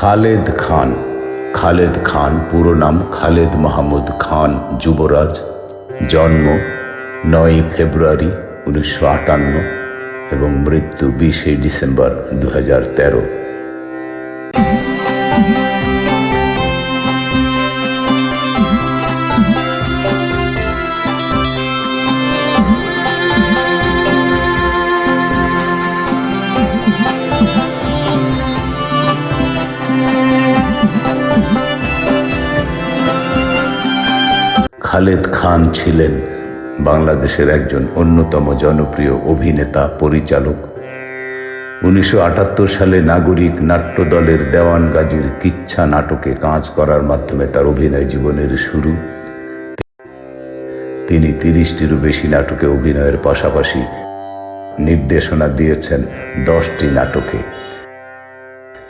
খালেদ খান। খালেদ খান, পুরো নাম খালেদ মাহমুদ খান, যুবরাজ। জন্ম নয় ফেব্রুয়ারি উনিশশো আটান্ন এবং মৃত্যু বিশে ডিসেম্বর দু হাজার তেরো। খালেদ খান ছিলেন বাংলাদেশের একজন অন্যতম জনপ্রিয় অভিনেতা, পরিচালক। উনিশশো আটাত্তর সালে নাগরিক নাট্য দলের দেওয়ান গাজীর কিচ্ছা নাটকে কাজ করার মাধ্যমে তার অভিনয় জীবনের শুরু। তিনি তিরিশটিরও বেশি নাটকে অভিনয়ের পাশাপাশি নির্দেশনা দিয়েছেন দশটি নাটকে।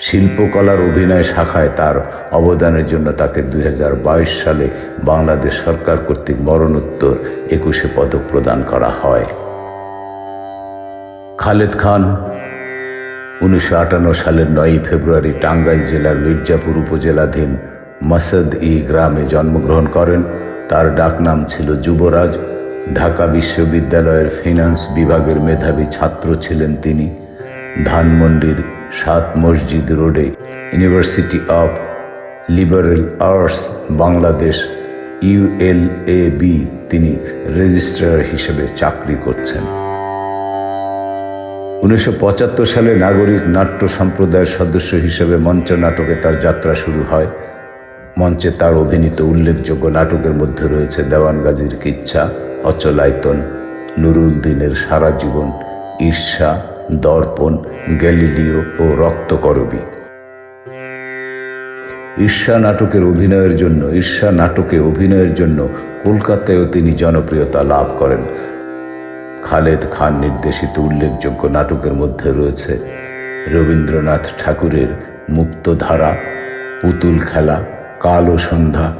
শিল্পকলার অভিনয় শাখায় তার অবদানের জন্য তাকে দুই হাজার বাইশ সালে বাংলাদেশ সরকার কর্তৃক মরণোত্তর একুশে পদক প্রদান করা হয়। খালেদ খান, উনিশশো আটান্ন সালের নয়ই ফেব্রুয়ারি টাঙ্গাইল জেলার মির্জাপুর উপজেলাধীন মাসদ ই গ্রামে জন্মগ্রহণ করেন। তার ডাকনাম ছিল যুবরাজ। ঢাকা বিশ্ববিদ্যালয়ের ফিনান্স বিভাগের মেধাবী ছাত্র ছিলেন তিনি। ধানমন্ডির সাত মসজিদ রোডে university of liberal arts Bangladesh ULAB তিনি রেজিস্ট্রার হিসেবে চাকরি করছেন। উনিশশো পঁচাত্তর সালে নাগরিক নাট্য সম্প্রদায়ের সদস্য হিসেবে মঞ্চ নাটকে তার যাত্রা শুরু হয়। মঞ্চে তার অভিনীত উল্লেখযোগ্য নাটকের মধ্যে রয়েছে দেওয়ান গাজীর কিচ্ছা, অচলায়তন, নুরুল দিনের সারা জীবন, ঈর্ষা, দর্পণ গ্যালিলিও ও রক্তকরবী। ঈর্ষা নাটকের অভিনয়ের জন্য, ঈর্ষা নাটকে অভিনয়ের জন্য কলকাতায়ও তিনি জনপ্রিয়তা লাভ করেন। খালেদ খান নির্দেশিত উল্লেখযোগ্য নাটকের মধ্যে রয়েছে রবীন্দ্রনাথ ঠাকুরের মুক্তধারা, পুতুল খেলা, কালো সন্ধ্যা,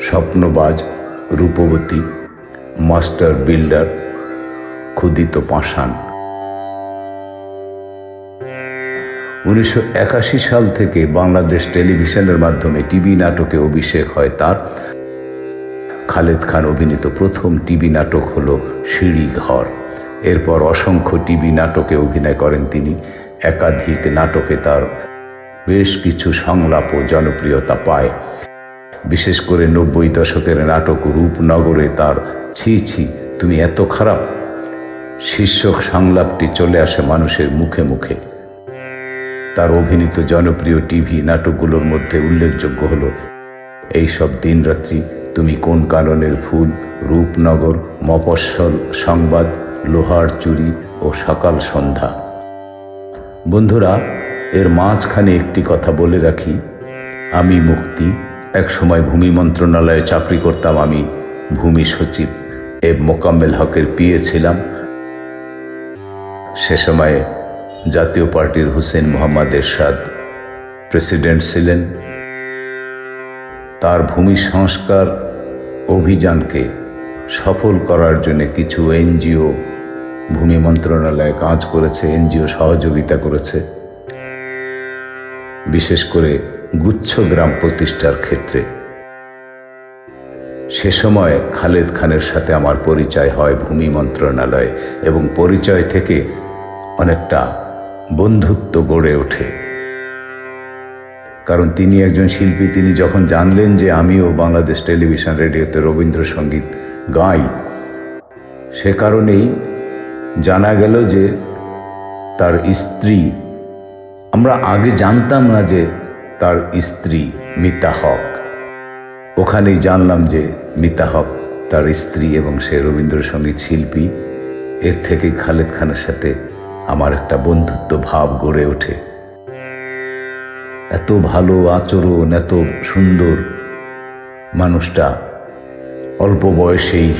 স্বপ্নবাজ, রূপবতী, মাস্টার বিল্ডার, ক্ষুদিত পাষাণ। উনিশশো একাশি সাল থেকে বাংলাদেশ টেলিভিশনের মাধ্যমে টিভি নাটকে অভিষেক হয় তার। খালেদ খান অভিনীত প্রথম টিভি নাটক হল সিঁড়ি ঘর। এরপর অসংখ্য টিভি নাটকে অভিনয় করেন তিনি। একাধিক নাটকে তার বেশ কিছু সংলাপ ও জনপ্রিয়তা পায়। বিশেষ করে নব্বই দশকের নাটক রূপনগরে তার ছি ছি, তুমি এত খারাপ। শীর্ষক সংলাপটি চলে আসে মানুষের মুখে মুখে। তার অভিনীত জনপ্রিয় টিভি নাটকগুলোর মধ্যে উল্লেখযোগ্য হল এইসব দিনরাত্রি তুমি কোন কাননের ফুল, রূপনগর, মফস্বল, সংবাদ, লোহার চুরি ও সকাল সন্ধ্যা? বন্ধুরা, এর মাঝখানে একটি কথা বলে রাখি। আমি মুক্তি এক সময় ভূমি মন্ত্রণালয়ে চাকরি করতাম আমি, ভূমি সচিব এ মোকাম্মেল হকের পিয়ে ছিলাম। সে সময়ে জাতীয় পার্টির হুসেন মোহাম্মদ এরশাদ প্রেসিডেন্ট ছিলেন। তার ভূমি সংস্কার অভিযানকে সফল করার জন্য কিছু এনজিও ভূমি মন্ত্রণালয়ে কাজ করেছে, এনজিও সহযোগিতা করেছে। বিশেষ করে গুচ্ছ গ্রাম প্রতিষ্ঠার ক্ষেত্রে। সে সময় খালেদ খানের সাথে আমার পরিচয় হয় ভূমি মন্ত্রণালয়ে এবং পরিচয় থেকে অনেকটা বন্ধুত্ব গড়ে ওঠে। কারণ তিনি একজন শিল্পী, তিনি যখন জানলেন যে আমিও বাংলাদেশ টেলিভিশন রেডিওতে রবীন্দ্রসঙ্গীত গাই, সে কারণেই জানা গেল যে তার স্ত্রী, আমরা আগে জানতাম না যে তার স্ত্রী মিতা হক। ওখানেই জানলাম যে মিতা হক তার স্ত্রী এবং সে রবীন্দ্রসঙ্গীত শিল্পী। এর থেকে খালেদ খানের সাথে আমার একটা বন্ধুত্ব ভাব গড়ে ওঠে। এত ভালো আচরণ, এত সুন্দর মানুষটা অল্প বয়সেই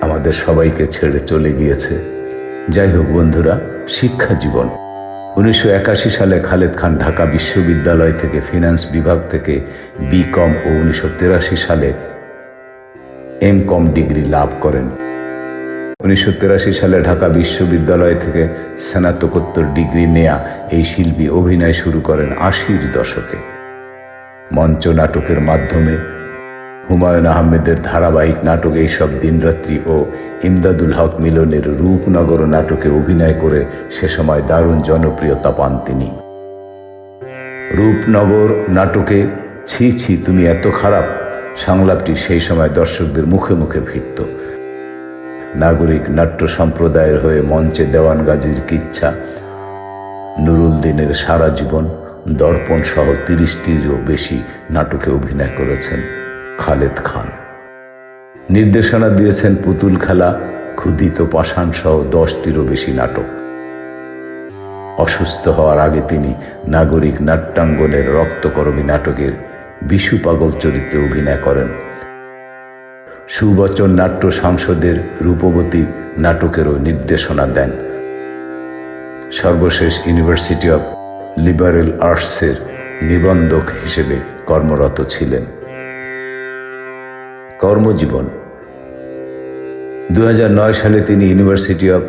আমাদের সবাইকে ছেড়ে চলে গিয়েছে। যাই হোক বন্ধুরা, শিক্ষা জীবন। উনিশশো একাশি সালে খালেদ খান ঢাকা বিশ্ববিদ্যালয় থেকে ফিনান্স বিভাগ থেকে বি কম ও উনিশশো সালে এম কম ডিগ্রি লাভ করেন। উনিশশো সালে ঢাকা বিশ্ববিদ্যালয় থেকে স্নাতকোত্তর ডিগ্রি নেয়া এই শিল্পী অভিনয় শুরু করেন আশির দশকে। মঞ্চ নাটকের মাধ্যমে হুমায়ুন আহমেদের ধারাবাহিক নাটক এইসব দিনরাত্রি ও ইমদাদুল হক মিলনের রূপনগর নাটকে অভিনয় করে সে সময় দারুণ জনপ্রিয়তা পান তিনি। রূপনগর নাটকে ছি ছি তুমি এত খারাপ, সংলাপটি সেই সময় দর্শকদের মুখে মুখে ফিরত। নাগরিক নাট্য সম্প্রদায়ের হয়ে মঞ্চে দেওয়ান গাজীর কিচ্ছা। নুরুল দিনের সারা জীবন দর্পণ সহ তিরিশটিরও বেশি নাটকে অভিনয় করেছেন খালেদ খান। নির্দেশনা দিয়েছেন পুতুল খেলা, ক্ষুদিত পাষাণ সহ দশটিরও বেশি নাটক। অসুস্থ হওয়ার আগে তিনি নাগরিক নাট্যাঙ্গনের রক্তকরমী নাটকের বিশু পাগল চরিত্রে অভিনয় করেন। সুবচন নাট্য সংসদের রূপবতী নাটকেরও নির্দেশনা দেন। সর্বশেষ ইউনিভার্সিটি অব লিবারেল আর্টসের নিবন্ধক হিসেবে কর্মরত ছিলেন। কর্মজীবন। দু হাজার নয় সালে তিনি ইউনিভার্সিটি অব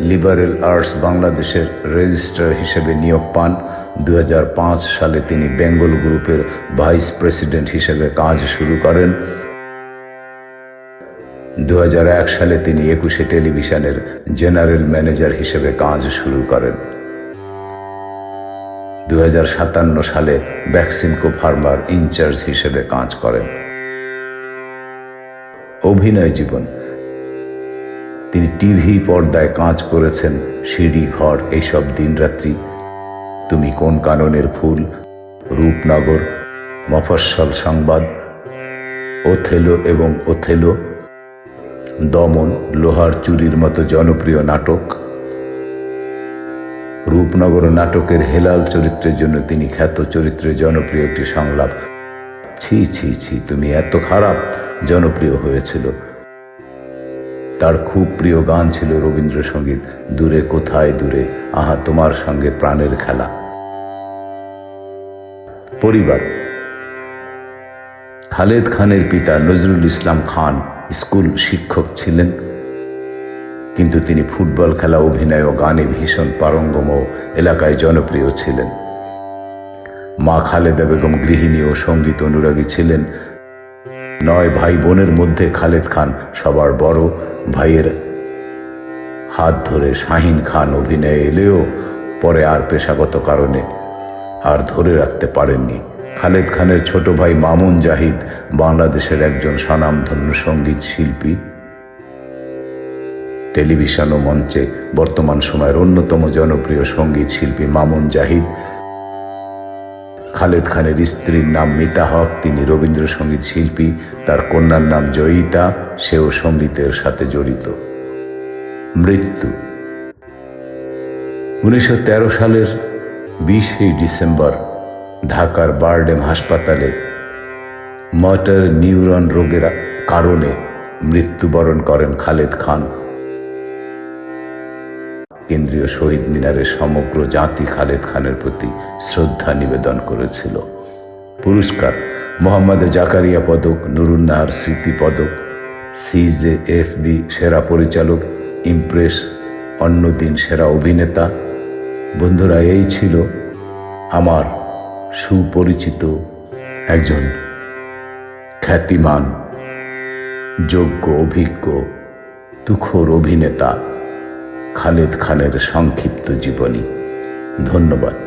লিবারেল আর্টস বাংলাদেশের রেজিস্ট্রার হিসেবে নিয়োগ পান। দু হাজার পাঁচ সালে তিনি বেঙ্গল গ্রুপের ভাইস প্রেসিডেন্ট হিসেবে কাজ শুরু করেন। দু হাজার এক সালে তিনি একুশে টেলিভিশনের জেনারেল ম্যানেজার হিসেবে কাজ শুরু করেন। দু হাজার সাতান্ন সালে ভ্যাকসিনকো ফার্মার ইনচার্জ হিসেবে কাজ করেন। অভিনয় জীবন। তিনি টিভি পর্দায় কাজ করেছেন, সিঁড়ি, ঘর, এইসব দিনরাত্রি। তুমি কোন কাননের ফুল? রূপনগর, মফস্বল সংবাদ, ওথেলো এবং ওথেলো। দমন, লোহার চুরির মতো জনপ্রিয় নাটক। রূপনগর নাটকের হেলাল চরিত্রের জন্য তিনি খ্যাত চরিত্রে জনপ্রিয় একটি সংলাপ। ছি ছি ছি, তুমি এত খারাপ, জনপ্রিয় হয়েছিল। তার খুব প্রিয় গান ছিল রবীন্দ্রসঙ্গীত, দূরে কোথায় দূরে, আহা, তোমার সঙ্গে প্রাণের খেলা। পরিবার। খালেদ খানের পিতা নজরুল ইসলাম খান স্কুল শিক্ষক ছিলেন। কিন্তু তিনি ফুটবল খেলা, অভিনয় ও গানে ভীষণ পারঙ্গম এলাকায় জনপ্রিয় ছিলেন। মা খালেদা বেগম গৃহিণী ও সংগীত অনুরাগী ছিলেন। নয় ভাই বোনের মধ্যে খালেদ খান সবার বড়। ভাইয়ের হাত ধরে শাহিন খান অভিনয়ে এলেও পরে আর পেশাগত কারণে আর ধরে রাখতে পারেননি। খালেদ খানের ছোট ভাই মামুন জাহিদ বাংলাদেশের একজন স্বনামধন্য সংগীত শিল্পী। টেলিভিশন ও মঞ্চে বর্তমান সময়ের অন্যতম জনপ্রিয় সংগীত শিল্পী মামুন জাহিদ। খালেদ খানের স্ত্রীর নাম মিতা হক, তিনি রবীন্দ্রসঙ্গীত শিল্পী, তার কন্যার নাম জয়িতা, সেও সঙ্গীতের সাথে জড়িত। মৃত্যু। উনিশশো তেরো সালের বিশে ডিসেম্বর ঢাকার বারডেম হাসপাতালে মটার নিউরন রোগের কারণে মৃত্যুবরণ করেন খালেদ খান। কেন্দ্রীয় শহীদ মিনারের সমগ্র জাতি খালেদ খানের প্রতি শ্রদ্ধা নিবেদন করেছিল। পুরস্কার মোহাম্মদ জাকারিয়া পদক, নুরুন্নাহার স্মৃতি পদক সিজে এফ বি সেরা পরিচালক, ইমপ্রেস অন্যদিন সেরা অভিনেতা। বন্ধুরা, এই ছিল আমার সুপরিচিত একজন খ্যাতিমান যোগ্য অভিজ্ঞ তুখোর অভিনেতা খালেদ খানের সংক্ষিপ্ত জীবনী। ধন্যবাদ।